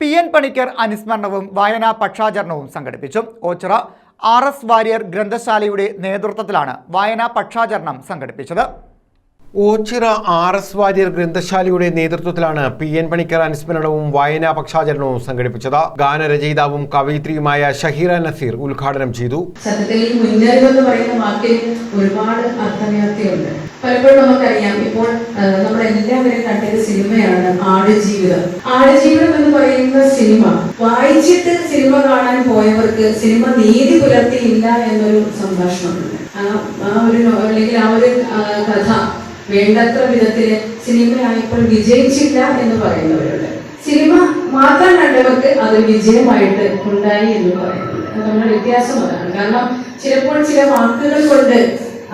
P N Panicker അനുസ്മരണവും വായനാ പക്ഷാചരണവും സംഘടിപ്പിച്ചു. ഓച്ചിറ ആർ എസ് വാര്യർ ഗ്രന്ഥശാലയുടെ നേതൃത്വത്തിലാണ് വായനാ പക്ഷാചരണം സംഘടിപ്പിച്ചത്. ഓച്ചിറ ആർ എസ് വാര്യർ ഗ്രന്ഥശാലയുടെ നേതൃത്വത്തിലാണ് പി എൻ പണിക്കർ അനുസ്മരണവും വായനാ പക്ഷാചരണവും സംഘടിപ്പിച്ചത്. ഗാനരചയിതാവും കവയിത്രിയുമായ ഷഹീറ നസീർ ഉദ്ഘാടനം ചെയ്തു. സത്യത്തിൽ മുന്നറിവ് എന്ന് പറയുന്ന വാക്കിൽ ഒരുപാട് അർത്ഥവ്യാപ്തിയുണ്ട് പലപ്പോഴും നമുക്കറിയാം ഇപ്പോൾ നമ്മളെല്ലാവരും കണ്ടത് സിനിമയാണ് ആടുജീവിതം. ആടുജീവിതം എന്ന് പറയുന്ന സിനിമ വായിച്ചിട്ട് സിനിമ കാണാൻ പോയവർക്ക് സിനിമ നീതി പുലർത്തിയില്ല എന്നൊരു സംഭാഷണമുണ്ട്. ആ ഒരു അല്ലെങ്കിൽ ആ ഒരു കഥ വേണ്ടത്ര വിധത്തിൽ സിനിമയായപ്പോൾ വിജയിച്ചില്ല എന്ന് പറയുന്നവരുണ്ട്. സിനിമ മാത്രം കണ്ടവർക്ക് അത് വിജയമായിട്ട് ഉണ്ടായി എന്ന് പറയുന്നത് നമ്മുടെ വ്യത്യാസം അതാണ്. കാരണം ചിലപ്പോൾ ചില വാക്കുകൾ കൊണ്ട്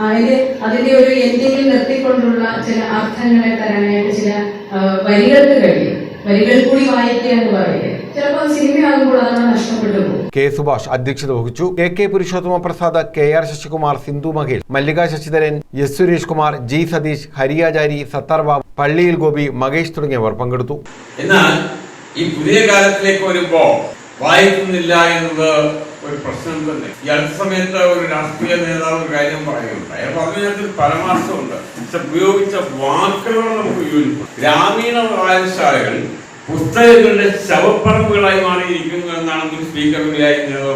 അതിന്റെ അതിന്റെ ഒരു എന്തെങ്കിലും നിർത്തിക്കൊണ്ടുള്ള ചില അർത്ഥങ്ങളെ തരാനായിട്ട് ചില വരികൾക്ക് കഴിയും. വരികൾ കൂടി വായിക്കുക എന്ന് പറയുന്നത്. ചിലപ്പോൾ അത് സിനിമയാകുമ്പോൾ അതങ്ങനെ നഷ്ടപ്പെട്ടു പോകും കെ സുഭാഷ് അധ്യക്ഷത വഹിച്ചു. K K Purushothama Prasad K R Sasikumar Sindhu Mahel Mallika Sasidharan S Suresh Kumar G Satheesh Hariyachari Sathar Babu പള്ളിയിൽ ഗോപി മഹേഷ് തുടങ്ങിയവർ പങ്കെടുത്തു. എന്നാൽ ഈ പുതിയ കാലത്തിലേക്ക് വരുമ്പോ വായിക്കുന്നില്ല എന്നത് ഒരു പ്രശ്നം തന്നെ. ഈ അടുത്ത സമയത്ത് ഒരു രാഷ്ട്രീയ നേതാവ് ഒരു കാര്യം പറയുന്നുണ്ട്. അയാൾ പറഞ്ഞതിനകത്ത് പരമാർത്ഥമുണ്ട് പക്ഷെ ഉപയോഗിച്ച വാക്കുകൾ നമുക്ക് യോജിക്കും ഗ്രാമീണ വായനശാലകൾ പുസ്തകങ്ങളുടെ ശവപ്പറമ്പുകളായി മാറിയിരിക്കുന്നു എന്നാണ് മുൻ സ്പീക്കർ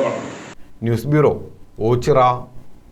പറഞ്ഞത് ന്യൂസ് ബ്യൂറോ ഓച്ചിറ